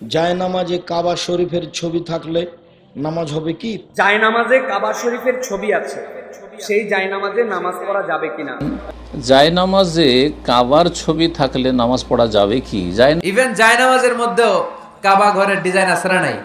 যায় নামাজে কাবা শরীফের ছবি থাকলে নামাজ হবে কি? জায়নামাজে কাবা শরীফের ছবি আছে। সেই জায়নামাজে নামাজ পড়া যাবে কিনা? জায়নামাজে কাবার ছবি থাকলে নামাজ পড়া যাবে কি? ইভেন জায়নামাজের মধ্যেও কাবা ঘরের ডিজাইন আসরা নাই?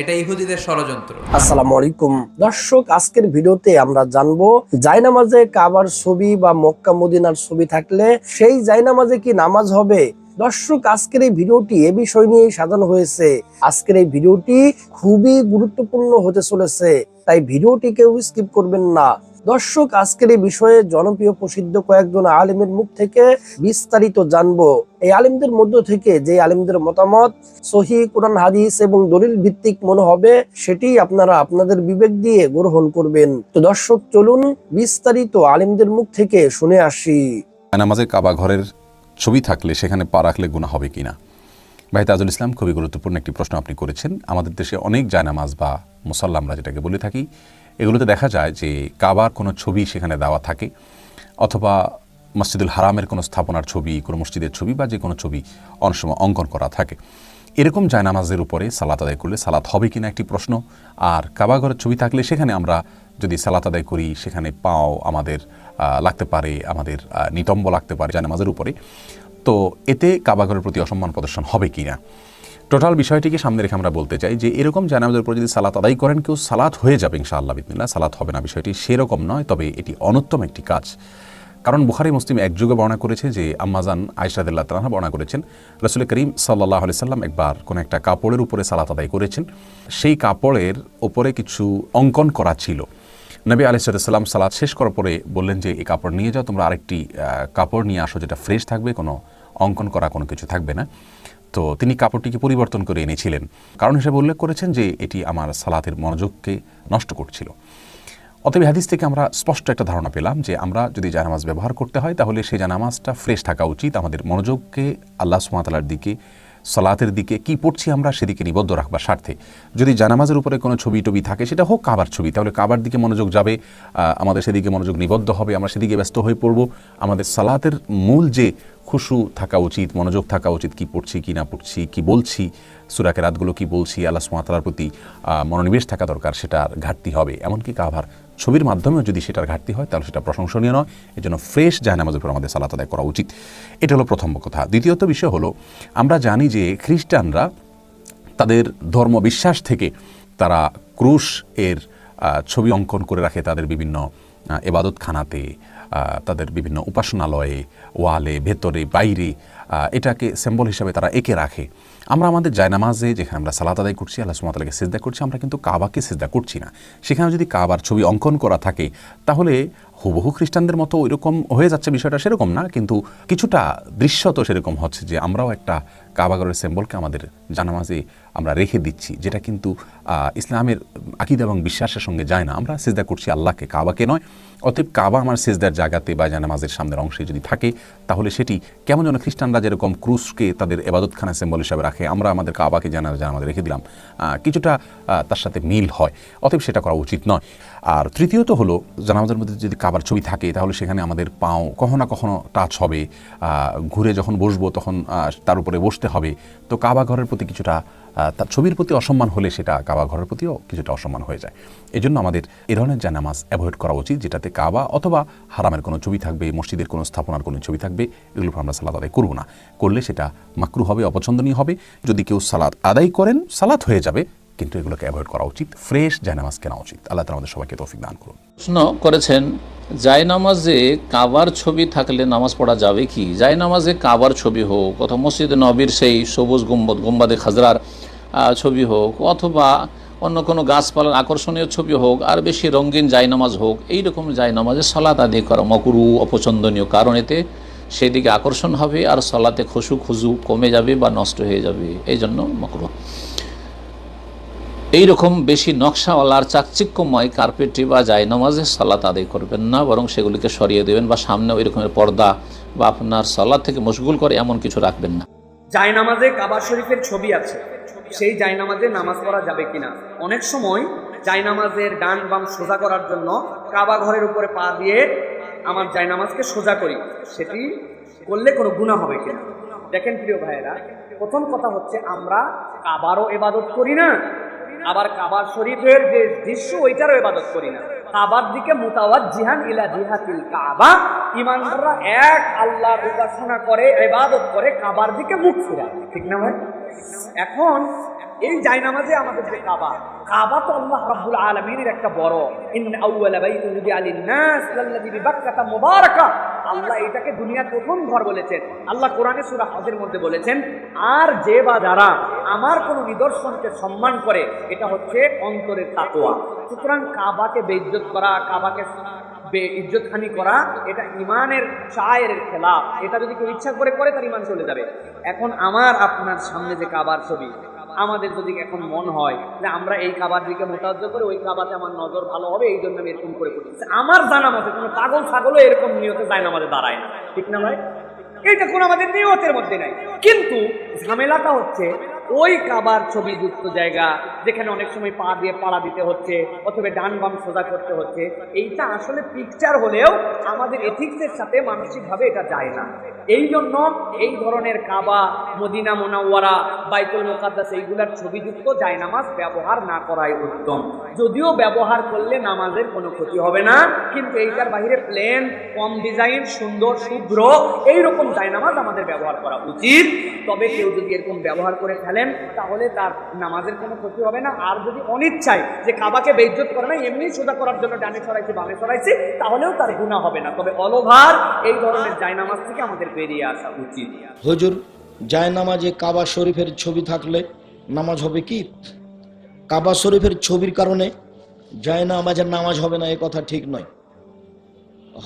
এটা ইহুদিদের ষড়যন্ত্র। আসসালামু আলাইকুম। দর্শক আজকের ভিডিওতে আমরা জানব জায়নামাজে কাবার ছবি বা মক্কা মদিনার ছবি থাকলে সেই জায়নামাজে কি নামাজ হবে? দর্শক, আজকের এই ভিডিওটি এ বিষয় নিয়ে সাজানো হয়েছে। আজকের এই ভিডিওটি খুবই গুরুত্বপূর্ণ হতে চলেছে, তাই ভিডিওটি কেউ স্কিপ করবেন না। দর্শক, আজকের এই বিষয়ে জনপ্রিয় প্রসিদ্ধ কয়েকজন আলেমের মুখ থেকে বিস্তারিত জানব। এই আলেমদের মধ্য থেকে যে আলেমদের মতামত, সহি কোরআন, হাদিস এবং দলিল ভিত্তিক মনে হবে, সেটি আপনারা আপনাদের বিবেক দিয়ে গ্রহণ করবেন। তো দর্শক, চলুন বিস্তারিত আলেমদের মুখ থেকে শুনে আসি। নামাজের কাবা ঘরের ছবি থাকলে, সেখানে পা রাখলে গুণা হবে কিনা? ভাই, তাজুল ইসলাম, খুবই গুরুত্বপূর্ণ একটি প্রশ্ন আপনি করেছেন। আমাদের দেশে অনেক জায়নামাজ বা মুসল্লা আমরা যেটাকে বলে থাকি, এগুলোতে দেখা যায় যে কাবার কোনো ছবি সেখানে দেওয়া থাকে, অথবা মসজিদুল হারামের কোনো স্থাপনার ছবি, কোনো মসজিদের ছবি বা যে কোনো ছবি অনেক সময় অঙ্কন করা থাকে। এরকম জায়নামাজের উপরে সালাত আদায় করলে সালাত হবে কিনা একটি প্রশ্ন, আর কাবা ঘরের ছবি থাকলে সেখানে আমরা যদি সালাত আদায় করি, সেখানে পাও আমাদের লাগতে পারে, আমাদের নিতম্ব লাগতে পারে জায়নামাজের উপরে। তো এতে কাবাঘরের প্রতি অসম্মান প্রদর্শন হবে কি না? টোটাল বিষয়টিকে সামনে রেখে আমরা বলতে চাই যে, এরকম জানামাজের উপর যদি সালাত আদায় করেন, কেউ সালাত হয়ে যাবে ইনশাআল্লাহ বিদিনিল্লাহ সালাত হবে না বিষয়টি সেরকম নয়, তবে এটি অনুত্তম একটি কাজ। কারণ বুখারি মুসলিম এক যুগে বর্ণনা করেছে যে, আম্মাজান আয়সাদুল্লাহ তালাহা বর্ণনা করেছেন, রসুল করিম সাল্লাহ আলি সাল্লাম একবার কোনো একটা কাপড়ের উপরে সালাত আদায় করেছেন। সেই কাপড়ের ওপরে কিছু অঙ্কন করা ছিল। নবী আলিসাল্লাম সালাদ শেষ করার পরে বললেন যে, এই কাপড় নিয়ে যাও, তোমরা আরেকটি কাপড় নিয়ে আসো যেটা ফ্রেশ থাকবে, কোনো অঙ্কন করা কোনো কিছু থাকবে না। তো তিনি কাপড়টিকে পরিবর্তন করে এনেছিলেন। কারণ হিসেবে উল্লেখ করেছেন যে, এটি আমার সালাতের মনোযোগকে নষ্ট করছিল। অতএব হাদিস থেকে আমরা স্পষ্ট একটা ধারণা পেলাম যে, আমরা যদি জানামাজ ব্যবহার করতে হয়, তাহলে সেই জানামাজটা ফ্রেশ থাকা উচিত। আমাদের মনোযোগকে আল্লাহ সুমাতালার দিকে সালাতের দিকে কি পড়ছি আমরা সেদিকে নিবদ্ধ রাখবার স্বার্থে। যদি জানামাজের উপরে কোনো ছবি টবি থাকে, সেটা হোক কাবার ছবি, তাহলে কাবার দিকে মনোযোগ যাবে আমাদের সেদিকে মনোযোগ নিবদ্ধ হবে, আমরা সেদিকে ব্যস্ত হয়ে পড়ব। আমাদের সালাতের মূল যে খুশু থাকা উচিত মনোযোগ থাকা উচিত কি পড়ছি কি না পড়ছি কি বলছি সুরাকে রাতগুলো কি বলছি আল্লাহ সুমাতালার প্রতি মনোনিবেশ থাকা দরকার সেটার ঘাটতি হবে। এমনকি কাভার ছবির মাধ্যমেও যদি সেটার ঘাটতি হয় তাহলে সেটা প্রশংসনীয় নয়। এই জন্য ফ্রেশ জায়নামাজের উপর আমাদের সালাত আদায় করা উচিত। এটা হলো প্রথম কথা। দ্বিতীয়ত বিষয় হলো আমরা জানি যে খ্রিস্টানরা তাদের ধর্ম বিশ্বাস থেকে তারা ক্রুশ এর ছবি অঙ্কন করে রাখে তাদের বিভিন্ন আহ, এবাদতখানাতে আহ, তাদের বিভিন্ন উপাসনালয়ে, ওয়ালে, ভেতরে, বাইরে এটাকে সিম্বল হিসাবে তারা একে রাখে। আমরা আমাদের জায়নামাজে যেখানে আমরা সালাত আদায় করছি, আল্লাহ সুমাতালাকে সেজদা করছি, আমরা কিন্তু কাবাকে সেজদা করছি না। সেখানে যদি কাবার ছবি অঙ্কন করা থাকে, তাহলে হুবহু খ্রিস্টানদের মতো ওইরকম হয়ে যাচ্ছে বিষয়টা সেরকম না, কিন্তু কিছুটা দৃশ্য তো সেরকম হচ্ছে যে আমরাও একটা কাবাগরের সিম্বলকে আমাদের জানামাজে আমরা রেখে দিচ্ছি, যেটা কিন্তু ইসলামের আকিদা এবং বিশ্বাসের সঙ্গে যায় না। আমরা সেজদা করছি আল্লাহকে, কাবাকে নয়। অতএব কাবা আমার সেজদার জায়গাতে বা জানামাজের সামনের অংশে যদি থাকে, তাহলে সেটি কেমন যেন খ্রিস্টানরা যেরকম ক্রুশকে তাদের এবাদতখানা সিম্বল হিসাবে রাখে, আমরা আমাদের কাবাকে জানা জানামাজে রেখে দিলাম। কিছুটা তার সাথে মিল হয়। অতএব সেটা করা উচিত নয়। আর তৃতীয়ত হলো জানামাজের মধ্যে যদি কাবার ছবি থাকে, তাহলে সেখানে আমাদের পাও কখনো না কখনো টাচ হবে। ঘুরে যখন বসবো তখন তার উপরে বসতে হবে। তো কাবা ঘরের প্রতি কিছুটা তার ছবির প্রতি অসম্মান হলে সেটা কাবা ঘরের প্রতিও কিছুটা অসম্মান হয়ে যায়। এই জন্য আমাদের এ ধরনের জানামাজ অ্যাভয়েড করা উচিত, যেটাতে কাবা অথবা হারামের কোনো ছবি থাকবে, মসজিদের কোনো স্থাপনার কোনো ছবি থাকবে, এগুলো আমরা সালাদ আদায় করব না। করলে সেটা মাকরু হবে, অপছন্দনীয় হবে। যদি কেউ সালাদ আদায় করেন সালাদ হয়ে যাবে। কিন্তু এগুলোকে অ্যাভয়েড করা উচিত। ফ্রেশ জানামাজ কেনা উচিত। আল্লাহ তালা আমাদের সবাইকে তৌফিক দান করুন। প্রশ্ন করেছেন জায়নামাজে কাবার ছবি থাকলে নামাজ পড়া যাবে কি? জায়নামাজে কাবার ছবি হোক, অথবা মসজিদ নবীর সেই সবুজ গম্বদ, গম্বাদে খাজরার ছবি হোক, অথবা অন্য কোনো গাছপালার আকর্ষণীয় ছবি হোক, আর বেশি রঙিন জায়নামাজ হোক এই রকম জায়নামাজে সলাত আদি করা মকরু, অপছন্দনীয় কারণ এতে সেদিকে আকর্ষণ হবে, আর সলাতে খুশু খুজু কমে যাবে বা নষ্ট হয়ে যাবে এই জন্য মকরু। এইরকম বেশি নকশাওয়ালার চাকচিক্যময় কার্পেটে বা যায় জায়নামাজে সালাত আদায় করবেন না, বরং সেগুলিকে সরিয়ে দেবেন বা সামনে ওই রকমের পর্দা বা আপনার সালাদ থেকে মশগুল করে এমন কিছু রাখবেন না। জায়নামাজে কাবা শরীফের ছবি আছে। সেই জায়নামাজে নামাজ পড়া যাবে কিনা? অনেক সময় জায়নামাজের ডান বাম সোজা করার জন্য কাবা ঘরের উপরে পা দিয়ে আমার জায়নামাজকে সোজা করি। সেটি করলে কোনো গুণা হবে কিনা? দেখেন প্রিয় ভাইয়েরা, প্রথম কথা হচ্ছে আমরা কাবারও এবাদত করি না আবার কাবার শরীফের যে দৃশ্য, ওইটারও এবাদত করি না। কাবার দিকে মুতাওয়াজ জিহান ইলা জিহাতিল কাবা। ইমানদাররা এক আল্লাহর উপাসনা করে এবাদত করে কাবার দিকে মুখ ফিরায়। ঠিক না ভাই? এখন এই জায়নামাজে আমাদের যে কাবা কাবা তো আল্লাহ রাব্বুল আলামিনের একটা বড়। ইন আল্লাহ এটাকে দুনিয়ার প্রথম ঘর বলেছেন। আল্লাহ কোরআনে সূরা হজের মধ্যে বলেছেন, আর যে বা যারা আমার কোনো নিদর্শনকে সম্মান করে, এটা হচ্ছে অন্তরের তাকওয়া। সুতরাং কাবাকে বেইজ্জত করা, কাবাকে বে ইজ্জতহানি করা, এটা ইমানের চায়ের খেলাফ এটা যদি কেউ ইচ্ছা করে করে তার ইমান চলে যাবে। এখন আমার, আপনার সামনে যে কাবার ছবি আমাদের যদি এখন মন হয় যে আমরা এই খাবার দিকে মোটাজ্য করে ওই কাবাতে আমার নজর ভালো হবে, এই জন্য আমি এরকম করে করতেছি আমার জানা মতে কোনো পাগল ছাগলও এরকম নিয়তে যায় না আমাদের দাঁড়ায় না। ঠিক না ভাই? এইটা কোনো আমাদের নিয়তের মধ্যে নাই। কিন্তু ঝামেলাটা হচ্ছে ওই কাবার ছবি যুক্ত জায়গা যেখানে অনেক সময় পা দিয়ে পাড়া দিতে হচ্ছে অথবা ডান বাম সোজা করতে হচ্ছে। এইটা আসলে পিকচার হলেও আমাদের এথিক্সের সাথে মানসিকভাবে এটা যায় না। এই জন্য এই ধরনের কাবা, মদিনা মোনাওয়ারা, বাইতুল মোকাদ্দাস এইগুলার ছবিযুক্ত জায়নামাজ ব্যবহার না করাই উত্তম। যদিও ব্যবহার করলে নামাজের কোনো ক্ষতি হবে না, কিন্তু এইটার বাইরে প্লেন কম ডিজাইন সুন্দর, শুভ্র, এইরকম জায়নামাজ আমাদের ব্যবহার করা উচিত। তবে কেউ যদি এরকম ব্যবহার করে ফেলেন তাহলে তার নামাজের কোনো ক্ষতি হবে না। আর যদি অনিচ্ছায় যে কাবাকে বেইজ্জত করে না, এমনি সোজা করার জন্য ডানে সরাইছি, বামে সরাইছি, তাহলেও তার গুণা হবে না। তবে অলভার এই ধরনের জায়নামাজ থেকে আমাদের বেরিয়ে আসা উচিত। হুজুর, জায়নামাজে কাবা শরীফের ছবি থাকলে নামাজ হবে কি? কাবা শরীফের ছবির কারণে জায়নামাজের নামাজ হবে না, এ কথা ঠিক নয়।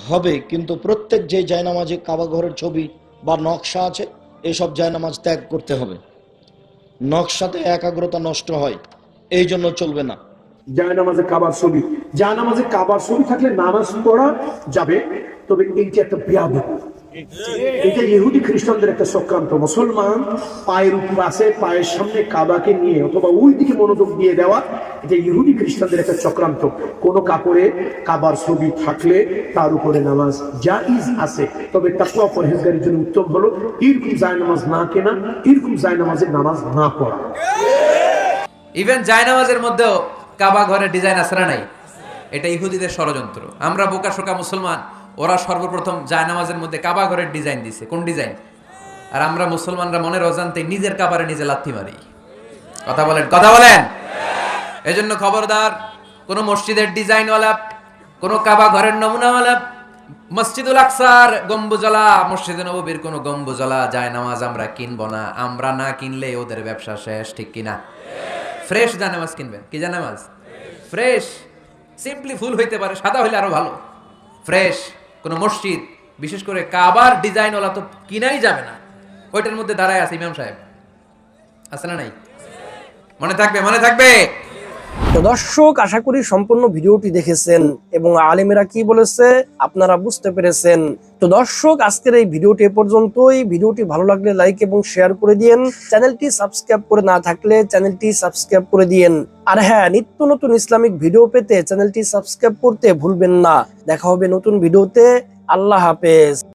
হবে, কিন্তু প্রত্যেক যে জায়নামাজে কাবা ঘরের ছবি বা নকশা আছে, এসব জায়নামাজ ত্যাগ করতে হবে। নকশাতে একাগ্রতা নষ্ট হয়, এই জন্য চলবে না। জায়নামাজে কাবার ছবি। জায়নামাজে কাবার ছবি থাকলে নামাজ পড়া যাবে, তবে এইটা একটা ব্যাধ এটা ইহুদি খ্রিস্টানদের একটা মুসলমান পায়ের উপর পায়ের সামনে কাবাকে নিয়ে অথবা ওই দিকে মনোযোগ দিয়ে দেওয়া ইহুদি খ্রিস্টানদের একটা চক্রান্ত। কোন কাপড়ে কাবার ছবি থাকলে তার উপরে নামাজ জাইজ আছে। তবে তাকুয়া পরহেজগারির জন্য উত্তম হলো, এরকম জায়নামাজ না কেনা, এরকম জায়নামাজের নামাজ না পড়া। ইভেন জায়নামাজের মধ্যেও কাবা ঘরের ডিজাইন আসরা নাই? এটা ইহুদিদের ষড়যন্ত্র। আমরা বোকা শোকা মুসলমান ওরা সর্বপ্রথম জায়নামাজের মধ্যে কাবা ঘরের ডিজাইন দিছে। কোন ডিজাইন আর আমরা মুসলমানরা মনের অজান্তে নিজের কাবারে নিজে লাথি মারি। কথা বলেন কথা বলেন! এজন্য খবরদার, কোনো মসজিদের ডিজাইনওয়ালা কোনো কাবা ঘরের নমুনাওয়ালা, মসজিদুল আকসার গম্বুজলা মসজিদে নববীর কোনো গম্বুজলা যায় নামাজ আমরা কিনবো না। আমরা না কিনলে ওদের ব্যবসা শেষ, ঠিক কিনা? ফ্রেশ জানামাজ কিনবেন। কি জানামাজ ফ্রেশ। সিম্পলি ফুল হইতে পারে, সাদা হইলে আরও ভালো। ফ্রেশ। কোনো মসজিদ, বিশেষ করে কাবার ডিজাইনওয়ালা তো কিনাই যাবে না। ওইটার মধ্যে দাঁড়ায় আছে ইমাম সাহেব। আছে না নাই? মনে থাকবে মনে থাকবে। তো দর্শক, আশা করি সম্পূর্ণ ভিডিওটি দেখেছেন এবং আলেমেরা কি বলেছে আপনারা বুঝতে পেরেছেন। তো দর্শক, আজকের এই ভিডিওটি এ পর্যন্তই। ভিডিওটি ভালো লাগলে লাইক এবং শেয়ার করে দিয়েন। চ্যানেলটি সাবস্ক্রাইব করে না থাকলে চ্যানেলটি সাবস্ক্রাইব করে দিয়েন। আর হ্যাঁ নিত্য নতুন ইসলামিক ভিডিও পেতে চ্যানেলটি সাবস্ক্রাইব করতে ভুলবেন না। দেখা হবে নতুন ভিডিওতে। আল্লাহ হাফেজ।